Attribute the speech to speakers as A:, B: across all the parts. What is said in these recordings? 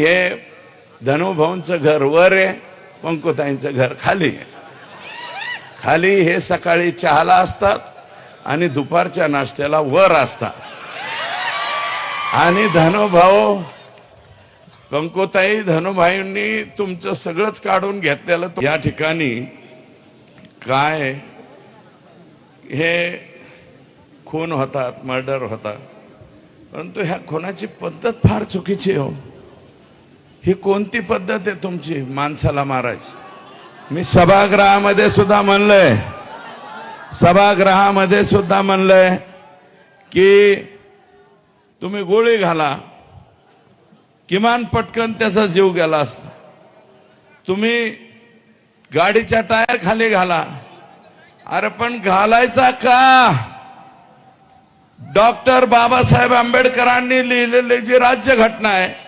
A: हे धनुभाऊंचं घर वर आहे पंकुताईंचं घर खाली आहे. खाली हे सकाळी चहाला असतात आणि दुपारच्या नाश्त्याला वर असतात. आणि धनुभाऊ पंकुताई धनुभाईंनी तुमचं सगळंच काढून घेतलेलं या ठिकाणी काय हे खून होतात मर्डर होतात. परंतु ह्या खुनाची पद्धत फार चुकीची आहे हो. ही कोणती पद्धत आहे तुमची माणसाला मारायची? मी सभागृहामध्ये सुद्धा म्हणलंय सभागृहामध्ये सुद्धा म्हणलंय की तुम्ही गोळी घाला किमान पटकन त्याचा जीव गेला असता. तुम्ही गाडीच्या टायर खाली घाला. अरे पण घालायचा का? डॉक्टर बाबासाहेब आंबेडकरांनी लिहिलेली जी राज्यघटना आहे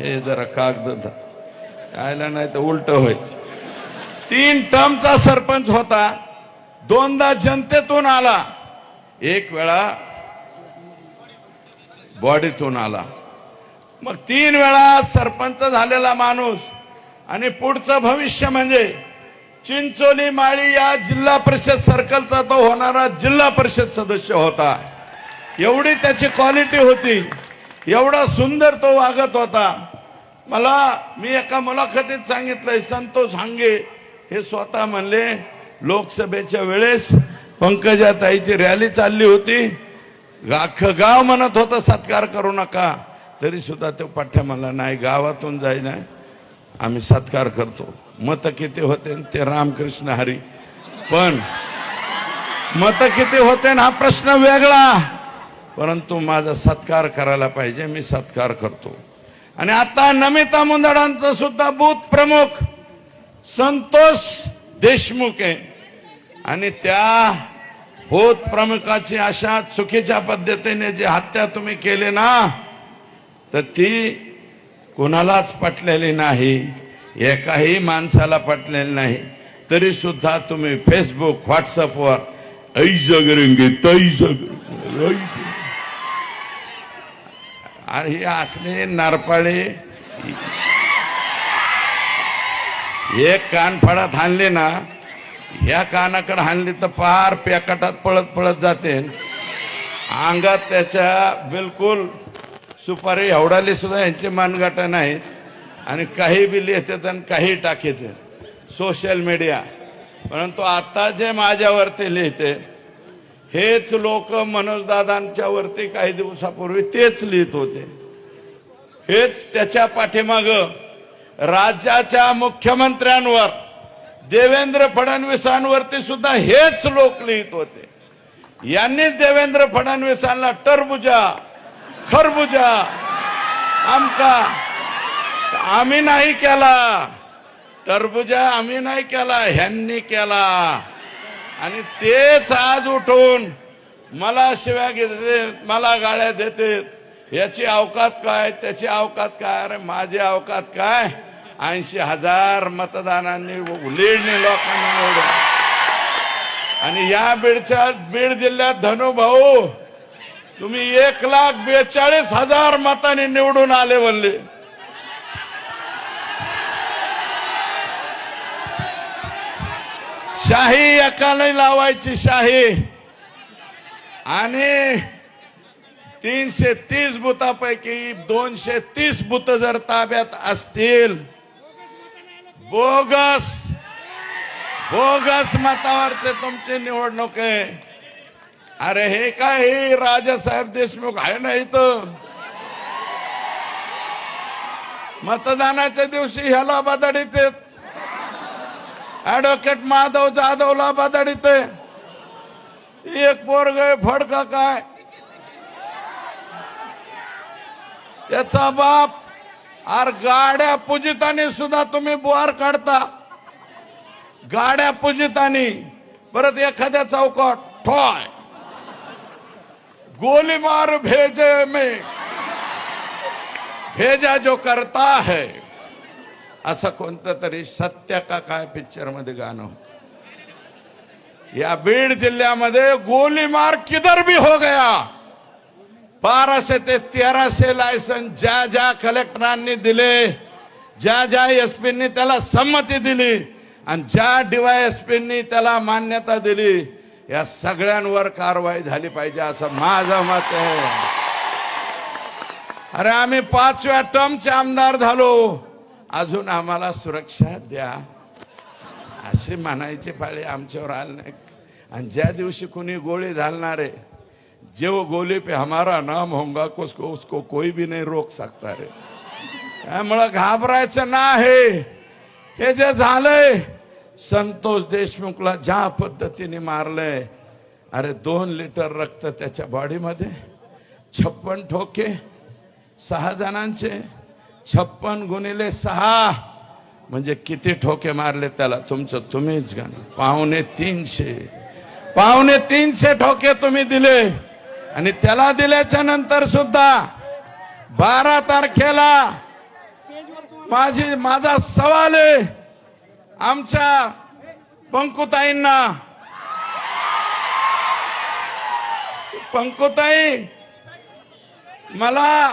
A: हे जरा कागद यायला नाही तर उलट व्हायचं तीन टर्मचा सरपंच होता. दोनदा जनतेतून आला. एक वेळा बॉडीतून आला. मग तीन वेळा सरपंच झालेला माणूस. आणि पुढचं भविष्य म्हणजे चिंचोली माळी या जिल्हा परिषद सर्कलचा तो होणारा जिल्हा परिषद सदस्य होता. एवढी त्याची क्वालिटी होती. एवढा सुंदर तो वागत होता. मला मी एका मुलाखतीत सांगितलंय संतोष हांगे हे स्वतः म्हणले लोकसभेच्या वेळेस पंकजाताईची रॅली चालली होती. अख्खं गाव म्हणत होतं सत्कार करू नका. तरी सुद्धा तो पाठ्या म्हणला नाही गावातून जाई नाही आम्ही सत्कार करतो. मत किती होते ते रामकृष्ण हरी. पण मत किती होते ना हा प्रश्न वेगळा. परंतु माझा सत्कार करायला पाहिजे मी सत्कार करतो. आणि आता नमिता मुंदडांचं सुद्धा बूथ प्रमुख संतोष देशमुख आहे. आणि त्या होत प्रमुखाची अशा चुकीच्या पद्धतीने जी हत्या तुम्ही केली ना तर ती कुणालाच पटलेली नाही एकाही माणसाला पटलेली नाही. तरी सुद्धा तुम्ही फेसबुक व्हॉट्सअपवर ऐ जगरेंगे तै जगरेंगे अरे हे असले नारपाळे एक कानफडात हाणले ना ह्या कानाकडे हाणली तर पार पॅकटात पळत पळत जाते. अंगात त्याच्या बिलकुल सुपारी एवढाली सुद्धा यांचे मानगाटा नाहीत. आणि काही बी लिहितात आणि काही टाकीत. Social media. परंतु आता जे माझ्यावरती लिहिते हेच लोक मनोजदादांच्या वरती काही दिवसापूर्वी तेच लिहित होते. हेच त्याच्या पाठीमाग राज्याच्या मुख्यमंत्र्यांवर देवेंद्र फडणवीसांवरती सुद्धा हेच लोक लिहित होते. यांनीच देवेंद्र फडणवीसांना टरबुजा खरबुजा आमका आम्ही नाही केला. टरबुजा आम्ही नाही केला ह्यांनी केला. आणि तेच आज उठून मला शिव्या घेते मला गाळ्या देते. याची अवकात काय त्याची अवकात काय? अरे माझी अवकात काय? ऐंशी हजार मतदानांनी लीडने लोकांना निवडून. आणि या बीडच्या बीड जिल्ह्यात धनुभाऊ तुम्ही एक लाख बेचाळीस हजार मतांनी निवडून आले म्हणले. शाही एकाने लावायची शाही. आणि तीनशे तीस बुथापैकी दोनशे तीस बुत जर ताब्यात असतील बोगस बोगस मतावरचे तुमची निवडणूक आहे. अरे हे काय हे राजासाहेब देशमुख आहे ना इथं? मतदानाच्या दिवशी ह्याला बदडीत आहेत. ऍडव्होकेट माधव जाधवला बदडीत एक पोरग फडका काय? त्याचा बाप आर गाड्या पूजितानी सुद्धा तुम्ही बुवार काढता. गाड्या पूजितानी. परत एखाद्या चौकात ठोय. गोली मार भेजे में. भेजा जो करता है. असं कोणतं तरी सत्य का काय पिक्चरमध्ये गाणं होत? या बीड जिल्ह्यामध्ये गोलीमार किधर भी हो गया. बाराशे ते तेराशे लायसन्स ज्या ज्या कलेक्टरांनी दिले ज्या ज्या एसपींनी त्याला संमती दिली आणि ज्या डीवायएसपींनी त्याला मान्यता दिली या सगळ्यांवर कारवाई झाली पाहिजे असं माझं मत आहे. अरे आम्ही पाचव्या टर्मचे आमदार झालो. अजून आम्हाला सुरक्षा द्या. अशी म्हणायचे पाळी आमच्यावर आली. नाही आणि ज्या दिवशी कोणी गोळी घालणारे जो गोली पे हमारा नाम होगा उसको उसको कोई भी नाही रोक सकता रे. त्यामुळं घाबरायचं नाही. हे जे झालंय संतोष देशमुखला ज्या पद्धतीने मारलंय अरे दोन लिटर रक्त त्याच्या बॉडीमध्ये छप्पन ठोके सहा जणांचे छप्पन गुणिले सहा. म्हणजे किती ठोके मारले त्याला? तुमचं तुम्हीच गण. पाहुणे तीनशे. पाहुणे तीनशे ठोके तुम्ही दिले. आणि त्याला दिल्याच्या नंतर सुद्धा बारा तारखेला माझी माझा सवाल आहे. आमच्या पंकुताईंना. पंकुताई मला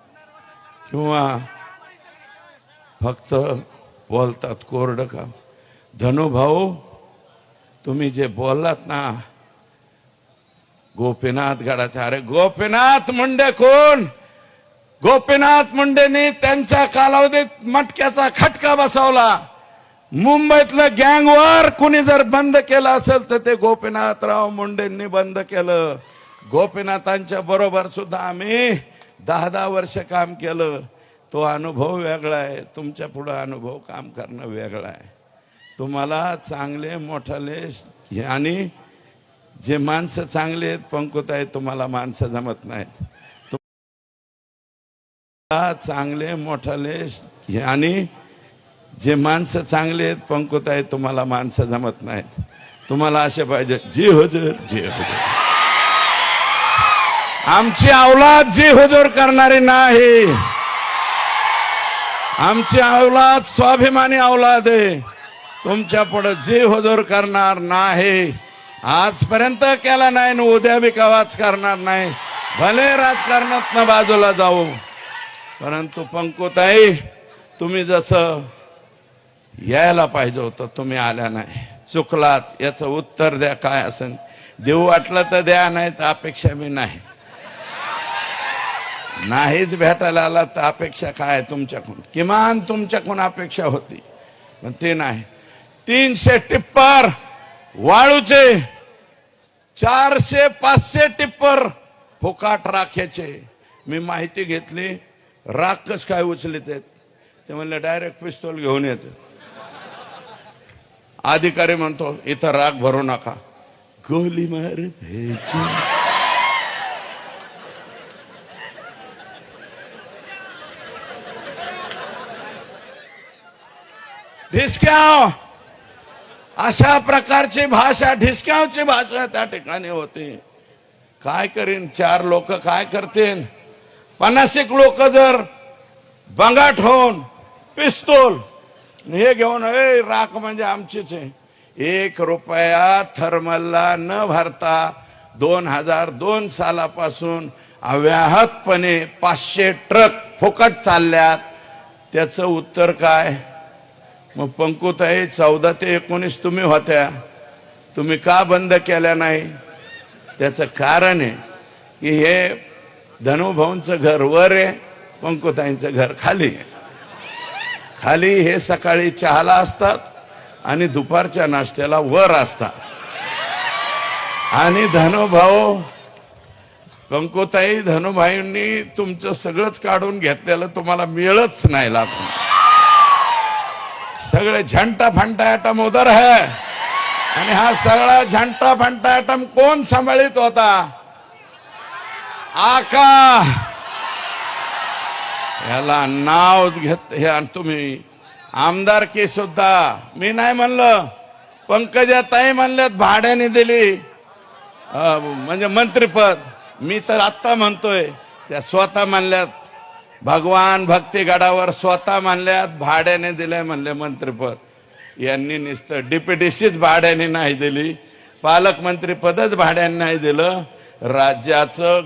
A: किंवा फक्त बोलतात कोरडं का धनुभाऊ तुम्ही जे बोललात ना गोपीनाथ गडाच्या अरे गोपीनाथ मुंडे कोण? गोपीनाथ मुंडेंनी त्यांच्या कालावधीत मटक्याचा खटका बसवला. मुंबईतलं गँगवर कुणी जर बंद केलं असेल तर ते गोपीनाथराव मुंडेंनी बंद केलं. गोपीनाथांच्या बरोबर सुद्धा आम्ही दहा दहा वर्ष काम केलं तो अनुभव वेगळा आहे. तुमच्या पुढं अनुभव काम करणं वेगळं आहे. तुम्हाला चांगले मोठाले आणि जे माणसं चांगले आहेत पंकुत आहेत तुम्हाला माणसं जमत नाहीत. तुम्हाला चांगले मोठाले आणि जे माणसं चांगले आहेत पंकुत आहेत तुम्हाला माणसं जमत नाहीत. तुम्हाला असे पाहिजे जी हजर जी हजर. आमची अवलाद जी हुजूर करणारी नाही. आमची अवलाद स्वाभिमानी अवलाद आहे. तुमच्यापुढे जी हुजूर करणार नाही. आजपर्यंत केला नाही आणि उद्या बी कवाच करणार नाही. भले राजकारणात बाजूला जाऊ परंतु पंकुताई तुम्ही जसं यायला पाहिजे होतं तुम्ही आल्या नाही. चुकलात याचं उत्तर द्या काय असेल. देऊ वाटलं तर द्या नाही तर अपेक्षा मी नाही. नाहीच भेटायला आला तर अपेक्षा काय तुमच्याकडून? किमान तुमच्याकडून अपेक्षा होती. पण ते नाही. तीनशे टिप्पर वाळूचे चारशे पाचशे टिप्पर फुकाट राख्याचे. मी माहिती घेतली राख कस काय उचलित आहेत? ते म्हणले डायरेक्ट पिस्तोल घेऊन येते अधिकारी म्हणतो इथं राग भरू नका. गोली मार भेची ढिसक्याव. अशा प्रकारची भाषा ढिसक्यावची भाषा त्या ठिकाणी होती. काय करीन? चार लोक काय करतील? पन्नासिक लोक जर बंगाट होऊन पिस्तूल हे घेऊन ए राख म्हणजे आमचीच आहे. एक रुपया थर्मलला न भरता दोन हजार दोन सालापासून अव्याहतपणे पाचशे ट्रक फुकट चालल्यात. त्याचं उत्तर काय? मग पंकुताई चौदा ते एकोणीस तुम्ही होत्या. तुम्ही का बंद केल्या नाही? त्याचं कारण आहे की हे धनुभाऊंचं घर वर आहे पंकुताईंचं घर खाली आहे. खाली हे सकाळी चहाला असतात आणि दुपारच्या नाश्त्याला वर असतात. आणि धनुभाऊ पंकुताई धनुभाईंनी तुमचं सगळंच काढून घेतलेलं तुम्हाला मिळच नाही लागून. सगळे झंटा फंटा ॲटम उदर है. आणि हा सगळा झंटा फंटा ॲटम कोण सांभाळीत होता? आका. याला नाव घेत हे आणि तुम्ही. आमदारकी सुद्धा. मी नाही म्हणलं. पंकजा ताई म्हणल्यात भाड्याने दिली. म्हणजे मंत्रीपद. मी तर आत्ता म्हणतोय. त्या स्वतः म्हणल्यात भगवान भक्तीगडावर स्वतः म्हणल्यात भाड्याने दिलंय म्हणले मंत्रीपद. यांनी नुसतं डीपीडीसीच भाड्याने नाही दिली. पालकमंत्रीपदच भाड्याने नाही दिलं. राज्याचं